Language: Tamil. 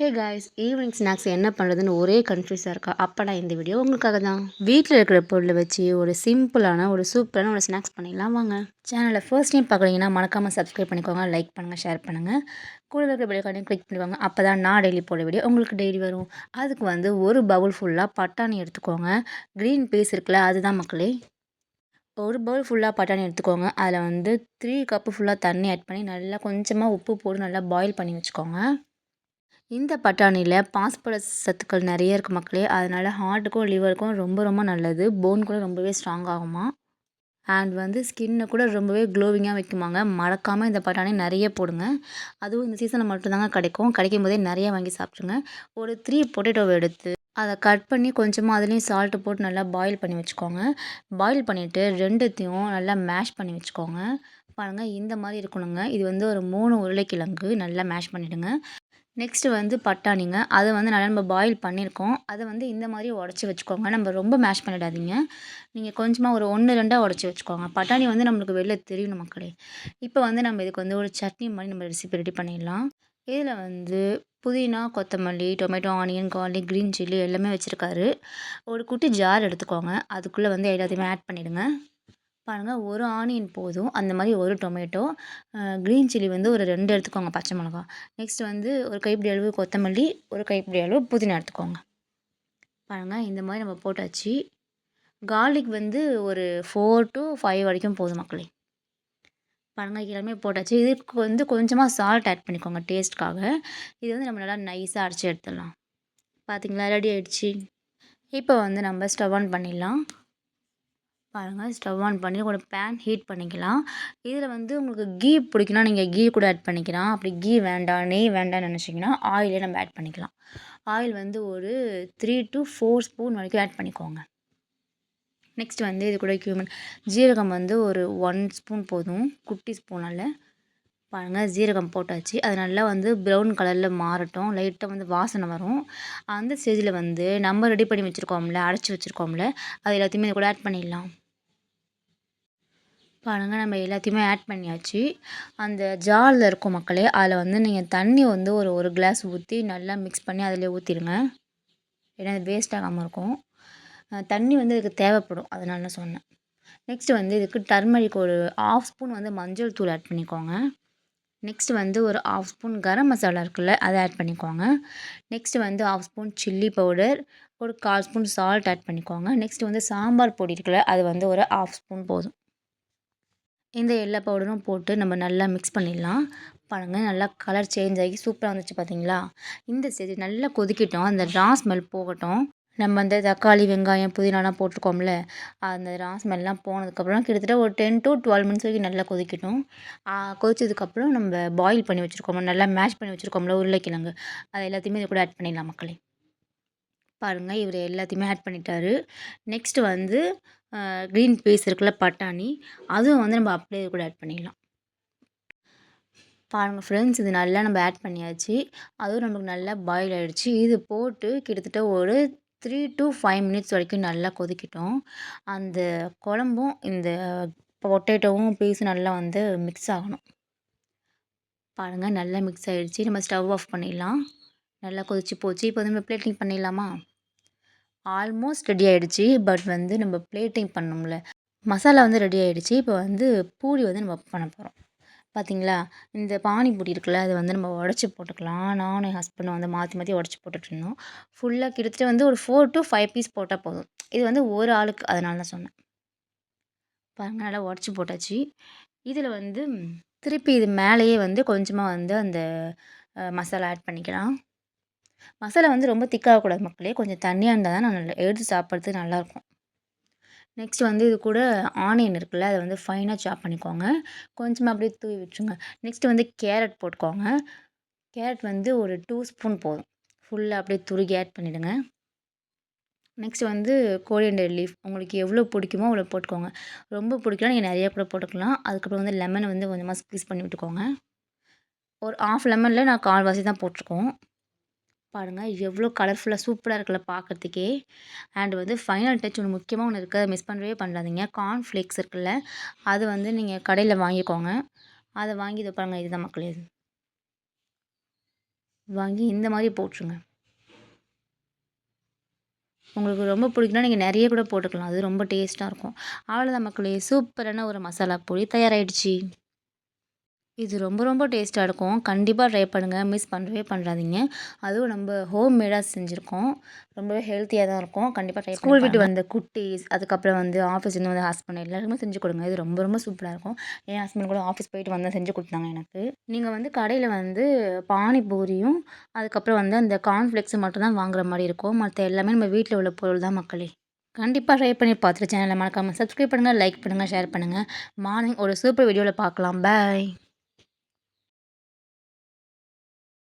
ஹே காய்ஸ் ஈவினிங் ஸ்நாக்ஸ் என்ன பண்ணுறதுன்னு ஒரே கன்ஃபியூஸாக இருக்கா? அப்போ நான் இந்த வீடியோ உங்களுக்காக தான். வீட்டில் இருக்கிற பொருளை வச்சு ஒரு சிம்பிளான ஒரு சூப்பரான ஒரு ஸ்நாக்ஸ் பண்ணிடலாம் வாங்க. சேனலை ஃபர்ஸ்ட் டைம் பார்க்குறீங்கன்னா மறக்காமல் சப்ஸ்கிரைப் பண்ணிக்கோங்க லைக் பண்ணுங்கள் ஷேர் பண்ணுங்கள் கூட இருக்கிற வீடியோ கிளிக் பண்ணிக்கோங்க. அப்போ தான் நான் டெய்லி போட வீடியோ உங்களுக்கு டெய்லி வரும். அதுக்கு வந்து ஒரு பவுல் ஃபுல்லாக பட்டாணி எடுத்துக்கோங்க. க்ரீன் பீஸ் இருக்குல்ல அதுதான் மக்களே. ஒரு பவுல் ஃபுல்லாக பட்டாணி எடுத்துக்கோங்க. அதில் வந்து த்ரீ கப்பு ஃபுல்லாக தண்ணி ஆட் பண்ணி நல்லா கொஞ்சமாக உப்பு போட்டு நல்லா பாயில் பண்ணி வச்சுக்கோங்க. இந்த பட்டாணியில் பாஸ்பரஸ் சத்துக்கள் நிறைய இருக்குது மக்களே. அதனால் ஹார்ட்டுக்கும் லிவருக்கும் ரொம்ப ரொம்ப நல்லது. போன் கூட ரொம்பவே ஸ்ட்ராங் ஆகுமா. அண்ட் வந்து ஸ்கின்னை கூட ரொம்பவே க்ளோவிங்காக வைக்குமாங்க. மறக்காமல் இந்த பட்டாணி நிறைய போடுங்க. அதுவும் இந்த சீசனில் மட்டும்தாங்க கிடைக்கும். கிடைக்கும் போதே நிறைய வாங்கி சாப்பிட்ருங்க ஒரு த்ரீ பொட்டேட்டோவை எடுத்து அதை கட் பண்ணி கொஞ்சமாக அதுலேயும் சால்ட்டு போட்டு நல்லா பாயில் பண்ணி வச்சுக்கோங்க. பாயில் பண்ணிவிட்டு ரெண்டுத்தையும் நல்லா மேஷ் பண்ணி வச்சுக்கோங்க. பாருங்கள் இந்த மாதிரி இருக்கணுங்க. இது வந்து ஒரு மூணு உருளைக்கிழங்கு நல்லா மேஷ் பண்ணிவிடுங்க நெக்ஸ்ட்டு வந்து பட்டாணிங்க. அதை வந்து நல்லா நம்ம பாயில் பண்ணியிருக்கோம் அதை வந்து இந்த மாதிரி உடச்சி வச்சுக்கோங்க. நம்ம ரொம்ப மேஷ் பண்ணிடாதீங்க. நீங்கள் கொஞ்சமாக ஒரு ஒன்று ரெண்டாக உடச்சி வச்சுக்கோங்க. பட்டாணி வந்து நம்மளுக்கு வெளில தெரியணும் மக்களே இப்போ வந்து நம்ம இதுக்கு வந்து ஒரு சட்னி மாதிரி நம்ம ரெசிபி ரெடி பண்ணிடலாம். இதில் வந்து புதினா கொத்தமல்லி tomato onion garlic green chilli எல்லாமே வச்சுருக்காரு. ஒரு குட்டி ஜார் எடுத்துக்கோங்க. அதுக்குள்ளே வந்து எல்லாத்தையுமே ஆட் பண்ணிவிடுங்க பாருங்கள் ஒரு ஆனியன் போதும். அந்த மாதிரி ஒரு டொமேட்டோ க்ரீன் சில்லி வந்து ஒரு ரெண்டு எடுத்துக்கோங்க பச்சை மிளகா. நெக்ஸ்ட் வந்து ஒரு கைப்பிடி அளவு கொத்தமல்லி ஒரு கைப்பிடி அளவு புதினா எடுத்துக்கோங்க. பாருங்கள் இந்த மாதிரி நம்ம போட்டாச்சு. கார்லிக் வந்து ஒரு ஃபோர் டு ஃபைவ் வரைக்கும் போதும் மக்களே. பாருங்கள் எல்லாமே போட்டாச்சு. இதுக்கு வந்து கொஞ்சமாக சால்ட் ஆட் பண்ணிக்கோங்க டேஸ்ட்காக இது வந்து நம்ம நல்லா நைஸாக அரைச்சி எடுத்துடலாம். பார்த்தீங்களா ரெடி ஆகிடுச்சி இப்போ வந்து நம்ம ஸ்டவ் ஆன் பண்ணிடலாம். பாருங்கள் ஸ்டவ் ஆன் பண்ணி ஒரு பேன் ஹீட் பண்ணிக்கலாம். இதில் வந்து உங்களுக்கு கீ பிடிக்குன்னா நீங்கள் கீ கூட ஆட் பண்ணிக்கலாம். அப்படி கீ வேண்டாம் நெய் வேண்டாம்னு நினச்சிங்கன்னா ஆயிலே நம்ம ஆட் பண்ணிக்கலாம். ஆயில் வந்து ஒரு த்ரீ டு ஃபோர் ஸ்பூன் வரைக்கும் ஆட் பண்ணிக்கோங்க. நெக்ஸ்ட் வந்து இது கூட கியூமன் ஜீரகம் வந்து ஒரு ஒன் ஸ்பூன் போதும். குட்டி ஸ்பூனால் பாருங்கள் ஜீரகம் போட்டாச்சு. அது நல்லா வந்து ப்ரௌன் கலரில் மாறட்டும். லைட்டாக வந்து வாசனை வரும். அந்த ஸ்டேஜில் வந்து நம்ம ரெடி பண்ணி வச்சுருக்கோம்ல அரைச்சி வச்சுருக்கோம்ல அது எல்லாத்தையுமே கூட ஆட் பண்ணிடலாம். பாருங்கள் நம்ம எல்லாத்தையுமே ஆட் பண்ணியாச்சு. அந்த ஜாரில் இருக்கும் மக்களே அதில் வந்து நீங்கள் தண்ணி வந்து ஒரு ஒரு கிளாஸ் ஊற்றி நல்லா மிக்ஸ் பண்ணி அதிலே ஊற்றிடுங்க ஏன்னா அது வேஸ்ட் ஆகாமல் இருக்கும். தண்ணி வந்து இதுக்கு தேவைப்படும். அதனால நான் சொன்னேன். நெக்ஸ்ட் வந்து இதுக்கு டர்மரிக் ஒரு ஆஃப் ஸ்பூன் வந்து மஞ்சள் தூள் ஆட் பண்ணிக்கோங்க. நெக்ஸ்ட் வந்து ஒரு ஆஃப் ஸ்பூன் கரம் மசாலா இருக்குல்ல அதை ஆட் பண்ணிக்கோங்க. நெக்ஸ்ட் வந்து ஆஃப் ஸ்பூன் சில்லி பவுடர் ஒரு கால் ஸ்பூன் சால்ட் ஆட் பண்ணிக்கோங்க. நெக்ஸ்ட் வந்து சாம்பார் பொடி இருக்குல்ல அது வந்து ஒரு ஆஃப் ஸ்பூன் போதும். இந்த எல்லா பவுடரும் போட்டு நம்ம நல்லா மிக்ஸ் பண்ணிடலாம். பாருங்கள் நல்லா கலர் சேஞ்ச் ஆகி சூப்பராக வந்துச்சு பார்த்தீங்களா இந்த ஸ்டேஜ் நல்லா கொதிக்கட்டும். அந்த ரா ஸ்மெல் போகட்டும். நம்ம அந்த தக்காளி வெங்காயம் புதினாலாம் போட்டிருக்கோம்ல அந்த ரா ஸ்மெல்லாம் போனதுக்கப்புறம் கிட்டத்தட்ட ஒரு டென் டு டுவெல் மினிட்ஸ் வரைக்கும் நல்லா கொதிக்கட்டும். கொதிச்சதுக்கப்புறம் நம்ம பாயில் பண்ணி வச்சுருக்கோம் நல்லா மேஷ் பண்ணி வச்சுருக்கோம்ல உருளைக்கிழங்கு. அது எல்லாத்தையுமே இது கூட ஆட் பண்ணிடலாம் மக்களே. பாருங்கள் இவர் எல்லாத்தையுமே ஆட் பண்ணிட்டாரு. நெக்ஸ்ட்டு வந்து க்ரீன் பீஸ் இருக்குல்ல பட்டாணி. அதுவும் வந்து நம்ம அப்படியே கூட ஆட் பண்ணிடலாம். பாருங்கள் ஃப்ரெண்ட்ஸ் இது நல்லா நம்ம ஆட் பண்ணியாச்சு. அதுவும் நமக்கு நல்லா பாயில் ஆகிடுச்சு இது போட்டு கிட்டத்தட்ட ஒரு த்ரீ டு ஃபைவ் மினிட்ஸ் வரைக்கும் நல்லா கொதிக்கட்டும். அந்த குழம்பும் இந்த பொட்டேட்டோவும் பீஸும் நல்லா வந்து மிக்ஸ் ஆகணும். பாருங்கள் நல்லா மிக்ஸ் ஆகிடுச்சு நம்ம ஸ்டவ் ஆஃப் பண்ணிடலாம். நல்லா கொதிச்சு போச்சு. இப்போ வந்து நம்ம பிளேட்டிங் பண்ணிடலாமா? ஆல்மோஸ்ட் ரெடி ஆகிடுச்சி பட் வந்து நம்ம பிளேட்டிங் பண்ணோம்ல. மசாலா வந்து ரெடி ஆகிடுச்சி இப்போ வந்து பூரி வந்து நம்ம பண்ண போகிறோம் பார்த்தீங்களா இந்த பானிபூரி இருக்குல்ல அதை வந்து நம்ம உடச்சி போட்டுக்கலாம். நானும் என் ஹஸ்பண்டும் வந்து மாற்றி மாற்றி உடச்சி போட்டுட்ருந்தோம் ஃபுல்லாக கிட்டத்தட்ட வந்து ஒரு ஃபோர் டு ஃபைவ் பீஸ் போட்டால் போதும். இது வந்து ஒரு ஆளுக்கு அதனால தான் சொன்னேன். பாருங்கள் நல்லா உடச்சி போட்டாச்சு. இதில் வந்து திருப்பி இது மேலேயே வந்து கொஞ்சமாக வந்து அந்த மசாலா ஆட் பண்ணிக்கலாம். மசாலா வந்து ரொம்ப திக்காகக்கூடாது மக்களே. கொஞ்சம் தண்ணியாக இருந்தால் தான் நல்லா எடுத்து சாப்பிட்றதுக்கு நல்லாயிருக்கும் நெக்ஸ்ட் வந்து இது கூட ஆனியன் இருக்குல்ல அதை வந்து ஃபைனாக சாப் பண்ணிக்கோங்க. கொஞ்சமாக அப்படியே தூவி விட்டுருங்க. நெக்ஸ்ட்டு வந்து கேரட் போட்டுக்கோங்க. கேரட் வந்து ஒரு டூ ஸ்பூன் போதும். ஃபுல்லாக அப்படியே துருகி ஆட் பண்ணிவிடுங்க நெக்ஸ்ட் வந்து கோரியண்டர் லீஃப் உங்களுக்கு எவ்வளோ பிடிக்குமோ அவ்வளோ போட்டுக்கோங்க. ரொம்ப பிடிக்கலாம் நீங்கள் நிறையா கூட போட்டுக்கலாம். அதுக்கப்புறம் வந்து லெமனை வந்து கொஞ்சமாக ஸ்க்வீஸ் பண்ணி விட்டுக்கோங்க. ஒரு ஆஃப் லெமனில் நான் கால்வாசி தான் போட்டிருக்கோம். பாருங்கள் எவ்வளோ கலர்ஃபுல்லாக சூப்பராக இருக்குல்ல பார்க்குறதுக்கே அண்ட் வந்து ஃபைனல் டச் ஒன்று முக்கியமாக ஒன்று இருக்குது அதை மிஸ் பண்ணவே பண்ணாதீங்க. கார்ன்ஃப்ளேக்ஸ் இருக்குல்ல அது வந்து நீங்கள் கடையில் வாங்கிக்கோங்க. அதை வாங்கி இதை பாருங்கள் இதுதான் மக்களே. இது வாங்கி இந்த மாதிரி போட்டுருங்க. உங்களுக்கு ரொம்ப பிடிக்குன்னா நீங்கள் நிறைய கூட போட்டுக்கலாம். அது ரொம்ப டேஸ்ட்டாக இருக்கும். அவ்வளோதான் மக்களே. சூப்பரான ஒரு மசாலா பொடி தயாராகிடுச்சு இது ரொம்ப ரொம்ப டேஸ்ட்டாக இருக்கும். கண்டிப்பாக ட்ரை பண்ணுங்கள் மிஸ் பண்ணவே பண்ணுறாதீங்க அதுவும் நம்ம ஹோம் மேடாக செஞ்சுருக்கோம். ரொம்பவே ஹெல்த்தியாக தான் இருக்கும். கண்டிப்பாக ட்ரை ஸ்கூல் விட்டு வந்த குட்டீஸ் அதுக்கப்புறம் வந்து ஆஃபீஸ்லேருந்து வந்து ஹஸ்பண்ட் எல்லாருக்குமே செஞ்சு கொடுங்க. இது ரொம்ப ரொம்ப சூப்பராக இருக்கும். என் ஹஸ்பண்ட் கூட ஆஃபீஸ் போயிட்டு வந்தால் செஞ்சு கொடுத்தாங்க எனக்கு. நீங்கள் வந்து கடையில் வந்து பானிபூரியும் அதுக்கப்புறம் வந்து அந்த கார்ன்ஃப்ளெக்ஸ் மட்டும் தான் வாங்குற மாதிரி இருக்கும். மற்ற எல்லாமே நம்ம வீட்டில் உள்ள பொருள் தான் மக்களே. கண்டிப்பாக ட்ரை பண்ணி பார்த்துட்டு சேனலை மறக்காமல் சப்ஸ்கிரைப் பண்ணுங்கள் லைக் பண்ணுங்கள் ஷேர் பண்ணுங்கள் மார்னிங் ஒரு சூப்பர் வீடியோவில் பார்க்கலாம். பாய்